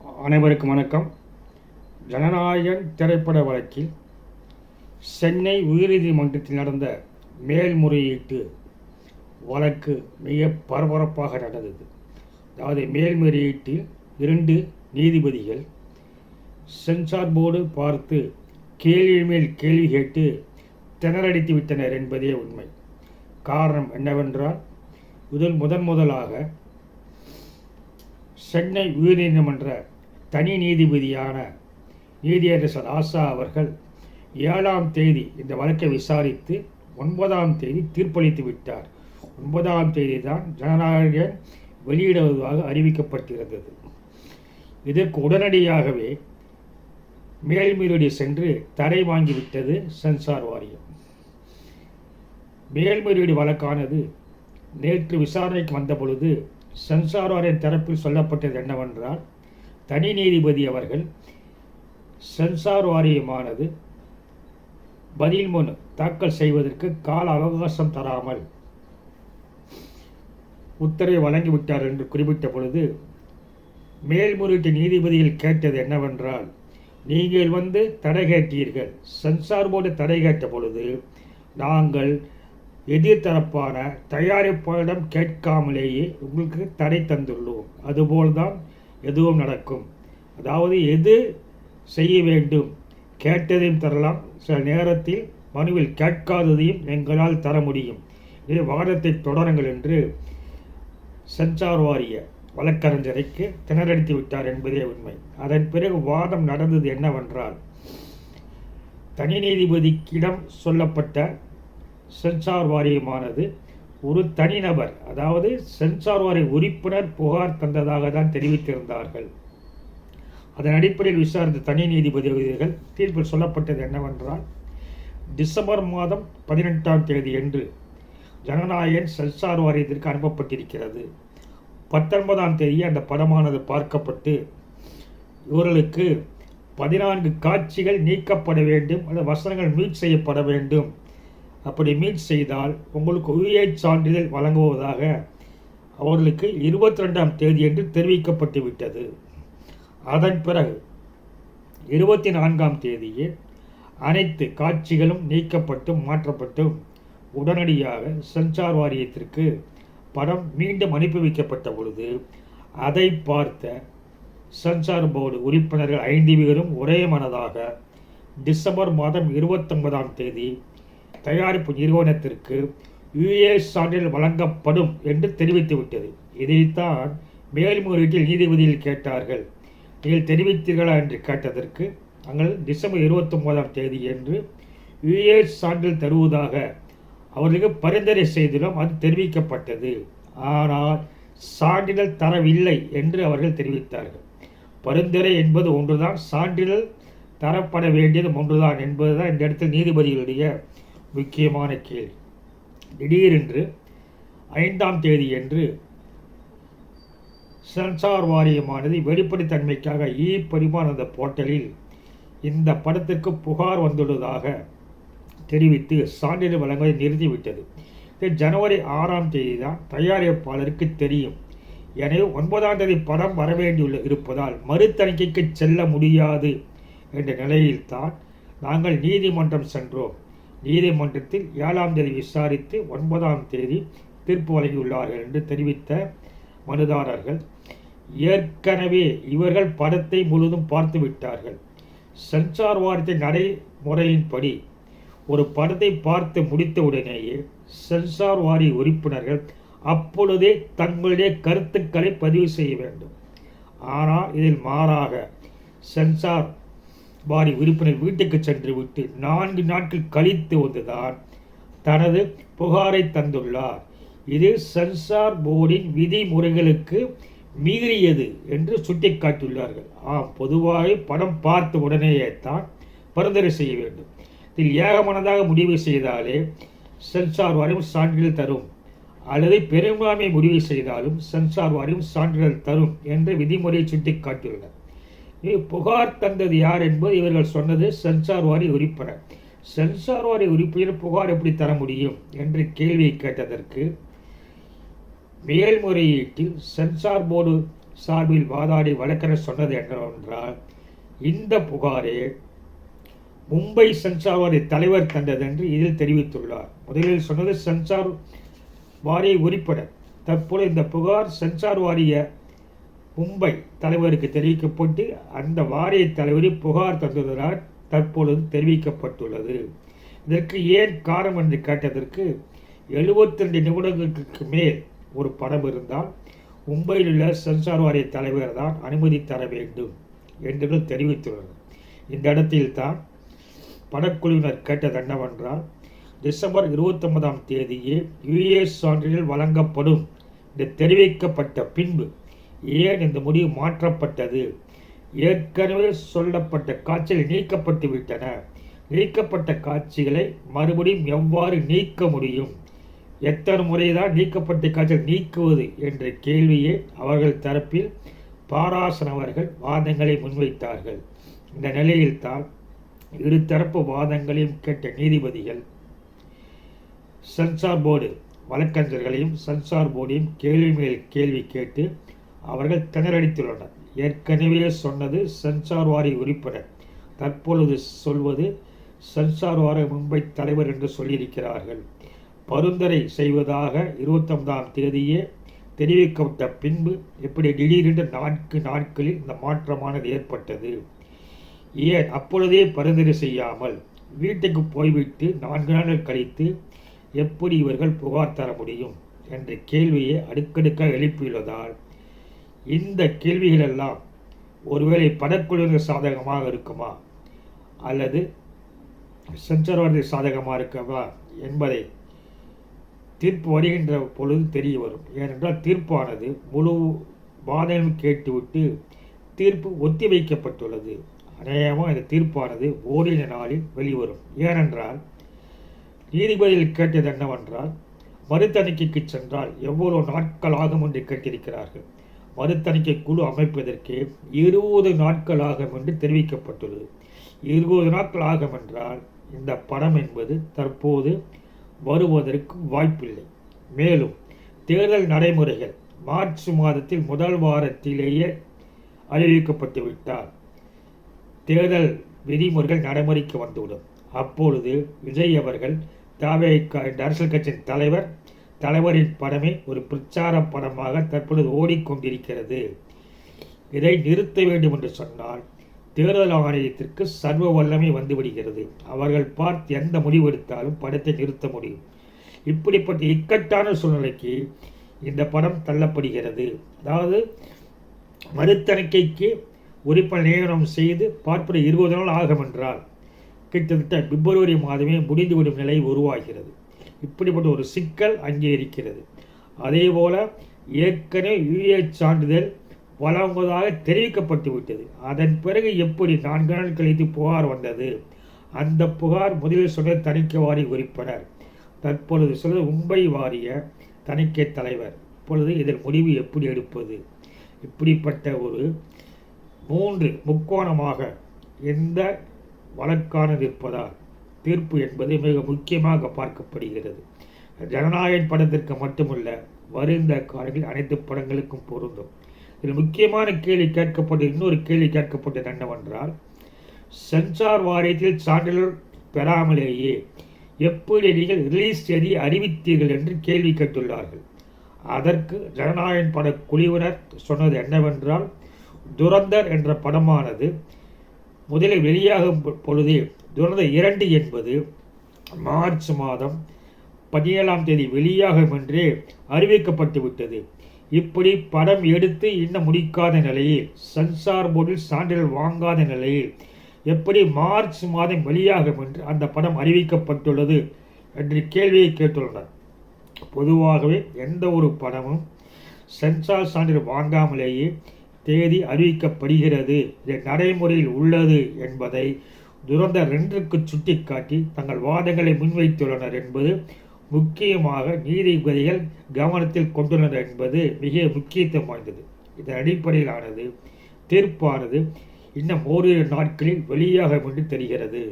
அனைவருக்கும் வணக்கம். ஜனநாயகன் திரைப்பட வழக்கில் சென்னை உயர்நீதிமன்றத்தில் நடந்த மேல்முறையீட்டு வழக்கு மிக பரபரப்பாக நடந்தது. அதாவது மேல்முறையீட்டில் இரண்டு நீதிபதிகள் சென்சார் போர்டு பார்த்து கேள்வி மேல் கேள்வி கேட்டு திணறடித்து விட்டனர் என்பதே உண்மை. காரணம் என்னவென்றால் முதல் முதன் முதலாக சென்னை உயர்நீதிமன்ற தனி நீதிபதியான நீதியரசர் ஆசா அவர்கள் ஏழாம் தேதி இந்த வழக்கை விசாரித்து ஒன்பதாம் தேதி தீர்ப்பளித்து விட்டார். ஒன்பதாம் தேதி தான் ஜனநாயகன் வெளியிடுவதாக அறிவிக்கப்பட்டிருந்தது. இதற்கு உடனடியாகவே மேல்முறையீடு சென்று தரை வாங்கிவிட்டது சென்சார் வாரியம். மேல்முறையீடு வழக்கானது நேற்று விசாரணைக்கு வந்த பொழுது சென்சார் வாரியம் தரப்பில் சொல்லப்பட்டது என்னவென்றால் தனி நீதிபதி அவர்கள் சென்சார் வாரியமானது பதில் மனு தாக்கல் செய்வதற்கு கால அவகாசம் தராமல் உத்தரவை வழங்கிவிட்டார் என்று குறிப்பிட்ட பொழுது மேல்முறையீட்டு நீதிபதிகள் கேட்டது என்னவென்றால் நீங்கள் வந்து தடை கேட்டீர்கள். சென்சார் போர்டு தடை கேட்ட பொழுது நாங்கள் எதிர்த்தரப்பான தயாரிப்பாளரிடம் கேட்காமலேயே உங்களுக்கு தடை தந்துள்ளோம். அதுபோல்தான் எதுவும் நடக்கும். அதாவது எது செய்ய வேண்டும்? கேட்டதையும் தரலாம். சில நேரத்தில் மனுவில் கேட்காததையும் எங்களால் தர முடியும். இது வாதத்தை தொடருங்கள் என்று சென்சார் வாரிய வழக்கறிஞரைக்கு திணறடித்து விட்டார் என்பதே உண்மை. அதன் பிறகு வாதம் நடந்தது என்னவென்றால் தனி நீதிபதிக்கிடம் சொல்லப்பட்ட சென்சார் வாரியமானது ஒரு தனிநபர் அதாவது சென்சார் வாரிய உறுப்பினர் புகார் தந்ததாக தான் தெரிவித்திருந்தார்கள். அதன் அடிப்படையில் விசாரித்த தனி நீதிபதிகள் தீர்ப்பில் சொல்லப்பட்டது என்னவென்றால் டிசம்பர் மாதம் பதினெட்டாம் தேதி என்று ஜனநாயகன் சென்சார் வாரியத்திற்கு அனுப்பப்பட்டிருக்கிறது. பத்தொன்பதாம் தேதி அந்த படமானது பார்க்கப்பட்டு இவர்களுக்கு பதினான்கு காட்சிகள் நீக்கப்பட வேண்டும் அந்த வசனங்கள் மீட் செய்யப்பட வேண்டும் அப்படி மீட் செய்தால் உங்களுக்கு உயிர் சான்றிதழ் வழங்குவதாக அவர்களுக்கு இருபத்தி ரெண்டாம் தேதி என்று தெரிவிக்கப்பட்டு விட்டது. அதன் பிறகு இருபத்தி நான்காம் தேதியில் அனைத்து காட்சிகளும் நீக்கப்பட்டும் மாற்றப்பட்டும் உடனடியாக சென்சார் வாரியத்திற்கு படம் மீண்டும் அனுப்பி வைக்கப்பட்ட பொழுது அதை பார்த்த சென்சார் போர்டு உறுப்பினர்கள் ஐந்து பேரும் ஒரே மனதாக டிசம்பர் மாதம் இருபத்தொன்பதாம் தேதி தயாரிப்பு நிறுவனத்திற்கு யுஏ சான்றிதழ் வழங்கப்படும் என்று தெரிவித்துவிட்டது. இதைத்தான் மேல்முறையீட்டில் நீதிபதியில் கேட்டார்கள். நீங்கள் தெரிவித்தீர்களா என்று கேட்டதற்கு நாங்கள் டிசம்பர் இருபத்தொன்பதாம் தேதி என்று யுஏ சான்றிதழ் தருவதாக அவர்களுக்கு பரிந்துரை செய்திலும் அது தெரிவிக்கப்பட்டது. ஆனால் சான்றிதழ் தரவில்லை என்று அவர்கள் தெரிவித்தார்கள். பரிந்துரை என்பது ஒன்றுதான் சான்றிதழ் தரப்பட வேண்டியது ஒன்றுதான் என்பதுதான் இந்த இடத்தில் நீதிபதிகளுடைய முக்கியமான கேள்வி. திடீரென்று ஐந்தாம் தேதி என்று சென்சார் வாரியமானது வெளிப்படைத்தன்மைக்காக இ பரிமானந்த போர்ட்டலில் இந்த படத்திற்கு புகார் வந்துள்ளதாக தெரிவித்து சான்றிதழ் வழங்குவதை நிறுத்திவிட்டது. இது ஜனவரி ஆறாம் தேதி தான் தயாரிப்பாளருக்கு தெரியும். எனவே ஒன்பதாம் தேதி படம் வரவேண்டியுள்ள இருப்பதால் மறுத்தணிக்கைக்கு செல்ல முடியாது என்ற நிலையில்தான் நாங்கள் நீதிமன்றம் சென்றோம். நீதிமன்றத்தில் ஏழாம் தேதி விசாரித்து ஒன்பதாம் தேதி தீர்ப்பு வழங்கியுள்ளார்கள் என்று தெரிவித்த மனுதாரர்கள் ஏற்கனவே இவர்கள் படத்தை முழுவதும் பார்த்து விட்டார்கள். சென்சார் வாரத்தை நடைமுறையின்படி ஒரு படத்தை பார்த்து முடித்தவுடனேயே சென்சார் வாரிய உறுப்பினர்கள் அப்பொழுதே தங்களுடைய கருத்துக்களை பதிவு செய்ய வேண்டும். ஆனால் இதில் மாறாக சென்சார் வாரி உறுப்பினர் வீட்டுக்கு சென்று விட்டு நான்கு நாட்கள் கழித்து வந்துதான் தனது புகாரை தந்துள்ளார். இது சென்சார் போர்டின் விதிமுறைகளுக்கு மீறியது என்று சுட்டிக்காட்டியுள்ளார்கள். ஆம் பொதுவாக படம் பார்த்த உடனேயே தான் பரிந்துரை செய்ய வேண்டும். இதில் ஏகமனதாக முடிவு செய்தாலே சென்சார் வாரியம் சான்றிதழ் தரும். அல்லது பெரும்பான்மை முடிவு செய்தாலும் சென்சார் வாரியம் சான்றிதழ் தரும் என்ற விதிமுறையை சுட்டிக்காட்டியுள்ளனர். புகார் தந்தது யார் என்பது இவர்கள் சொன்னது சென்சார் வாரி உறுப்பினர். சென்சார் வாரி உறுப்பினர் புகார் எப்படி தர முடியும் என்று கேள்வியை கேட்டதற்கு மேல்முறையீட்டில் சென்சார் போர்டு சார்பில் வாதாடி வழக்கறிஞர் சொன்னது என்னவென்றால் இந்த புகாரே மும்பை சென்சார் வாரிய தலைவர் தந்தது என்று இதில் தெரிவித்துள்ளார். முதலில் சொன்னது சென்சார் வாரிய உறுப்பினர். தற்போது இந்த புகார் சென்சார் வாரிய மும்பை தலைவருக்கு தெரிவிக்கப்பட்டு அந்த வாரிய தலைவரை புகார் தந்ததனால் தற்பொழுது தெரிவிக்கப்பட்டுள்ளது. இதற்கு ஏன் காரணம் என்று கேட்டதற்கு எழுபத்தி ரெண்டு நிமிடங்களுக்கு மேல் ஒரு படம் இருந்தால் மும்பையில் உள்ள சென்சார் வாரிய தலைவர் தான் அனுமதி தர வேண்டும் என்று தெரிவித்துள்ளனர் இந்த இடத்தில்தான் படக்குழுவினர் கேட்டது என்னவென்றால் டிசம்பர் இருபத்தொன்பதாம் தேதியே யுஎஸ் சான்றிதழ் வழங்கப்படும் என்று தெரிவிக்கப்பட்ட பின்பு ஏன் இந்த முடிவு மாற்றப்பட்டது? ஏற்கனவே சொல்லப்பட்ட காட்சிகள் நீக்கப்பட்டு விட்டன. நீக்கப்பட்ட காட்சிகளை மறுபடியும் எவ்வாறு நீக்க முடியும்? எத்தனை முறைதான் நீக்கப்பட்ட காட்சிகள் நீக்குவது என்ற கேள்வியை அவர்கள் தரப்பில் பாராசன் அவர்கள் வாதங்களை முன்வைத்தார்கள். இந்த நிலையில்தான் இருதரப்பு வாதங்களையும் கேட்ட நீதிபதிகள் சென்சார் போர்டு வழக்கறிஞர்களையும் சென்சார் போர்டையும் கேள்வி மேல் கேள்வி கேட்டு அவர்கள் திணறடித்துள்ளனர். ஏற்கனவே சொன்னது சென்சார் வாரி உறுப்பினர். தற்பொழுது சொல்வது சென்சார் வார மும்பை தலைவர் என்று சொல்லியிருக்கிறார்கள். பரிந்துரை செய்வதாக இருபத்தொன்பதாம் தேதியே தெரிவிக்கப்பட்ட பின்பு எப்படி திடீரென்று நான்கு நாட்களில் இந்த மாற்றமானது ஏற்பட்டது. ஏன் அப்பொழுதே பரிந்துரை செய்யாமல் வீட்டுக்கு போய்விட்டு நான்கு நாட்கள் கழித்து எப்படி இவர்கள் புகார் தர முடியும்? என்ற கேள்வியை அடுக்கடுக்காக எழுப்பியுள்ளதால் இந்த கேள்விகளெல்லாம் ஒருவேளை படக்குழுவினர் சாதகமாக இருக்குமா? அல்லது சென்சர்வாதி சாதகமாக இருக்கவா என்பதை தீர்ப்பு வருகின்ற பொழுது தெரிய வரும். ஏனென்றால் தீர்ப்பானது முழு வாதம் கேட்டுவிட்டு தீர்ப்பு ஒத்திவைக்கப்பட்டுள்ளது. அநேகமாக இந்த தீர்ப்பானது ஓரிரு நாளில் வெளிவரும். ஏனென்றால் நீதிபதியில் கேட்டது என்னவென்றால் மறுத்தணிக்கைக்கு சென்றால் எவ்வளவு நாட்கள் ஆகும் என்று கேட்டிருக்கிறார்கள். மறுதணிக்கை குழு அமைப்பதற்கு இருபது நாட்கள் ஆகும் என்று தெரிவிக்கப்பட்டுள்ளது. இருபது நாட்கள் ஆகும் என்றால் இந்த படம் என்பது தற்போது வருவதற்கு வாய்ப்பில்லை. மேலும் தேர்தல் நடைமுறைகள் மார்ச் மாதத்தில் முதல் வாரத்திலேயே அறிவிக்கப்பட்டுவிட்டால் தேர்தல் விதிமுறைகள் நடைமுறைக்கு வந்துவிடும். அப்பொழுது விஜய் அவர்கள் தாவே அரசியல் கட்சியின் தலைவர் தலைவரின் படமே ஒரு பிரச்சார படமாக தற்பொழுது ஓடிக்கொண்டிருக்கிறது. இதை நிறுத்த வேண்டும் என்று சொன்னால் தேர்தல் ஆணையத்திற்கு சர்வ வல்லமை வந்துவிடுகிறது. அவர்கள் பார்த்து எந்த முடிவு எடுத்தாலும் படத்தை நிறுத்த முடியும். இப்படிப்பட்ட இக்கட்டான சூழ்நிலைக்கு இந்த படம் தள்ளப்படுகிறது. அதாவது மறுத்தணிக்கைக்கு உறுப்பினர் நியமனம் செய்து பார்ப்பது இருபது நாள் ஆகும் என்றால் கிட்டத்தட்ட பிப்ரவரி மாதமே முடிந்துவிடும் நிலை உருவாகிறது. இப்படிப்பட்ட ஒரு சிக்கல் அங்கே இருக்கிறது. அதே போல ஏற்கனவே யுஏ சான்றிதழ் வழங்குவதாக தெரிவிக்கப்பட்டு விட்டது. அதன் பிறகு எப்படி நான்கு நாள் கழித்து புகார் வந்தது? அந்த புகார் முதலில் சொன்ன தணிக்கை வாரி உறுப்பினர். தற்பொழுது சொல்வது மும்பை வாரிய தணிக்கை தலைவர். இப்பொழுது இதன் முடிவு எப்படி எடுப்பது? இப்படிப்பட்ட ஒரு மூன்று முக்கோணமாக எந்த வழக்கானது இருப்பதால் தீர்ப்பு என்பது மிக முக்கியமாக பார்க்கப்படுகிறது. ஜனநாயக படத்திற்கு மட்டுமல்ல வருந்த காலங்களில் அனைத்து படங்களுக்கும் பொருந்தும். இதில் முக்கியமான கேள்வி கேட்கப்பட்ட இன்னொரு கேள்வி கேட்கப்பட்டது என்னவென்றால் சென்சார் வாரியத்தில் சான்றிதழ் பெறாமலேயே எப்படி நீங்கள் ரிலீஸ் தேதி அறிவித்தீர்கள் என்று கேள்வி கேட்டுள்ளார்கள். அதற்கு ஜனநாயகன் பட குழுவினர் சொன்னது என்னவென்றால் துரந்தர் என்ற படமானது முதலில் வெளியாகும் பொழுதே துரந்த இரண்டு என்பது மார்ச் மாதம் பதினேழாம் தேதி வெளியாகும் என்றே அறிவிக்கப்பட்டு விட்டது. இப்படி படம் எடுத்து இன்னும் முடிக்காத நிலையில் சென்சார் போர்டில் சான்றிதழ் வாங்காத நிலையில் எப்படி மார்ச் மாதம் வெளியாகும் என்று அந்த படம் அறிவிக்கப்பட்டுள்ளது என்று கேள்வியை கேட்டுள்ளனர். பொதுவாகவே எந்த ஒரு படமும் சென்சார் சான்றிதழ் வாங்காமலேயே தேதி அறிவிக்கப்படுகிறது. இது நடைமுறையில் உள்ளது என்பதை துரந்த ரெண்டுக்கு சுட்டிக்காட்டி தங்கள் வாதங்களை முன்வைத்துள்ளனர் என்பது முக்கியமாக நீதிபதிகள் கவனத்தில் கொண்டுள்ளனர் என்பது மிக முக்கியத்துவம் வாய்ந்தது. இதன் அடிப்படையிலானது தீர்ப்பானது இன்னும் ஓரிரு நாட்களில் வெளியாகும் என்று தெரிகிறது.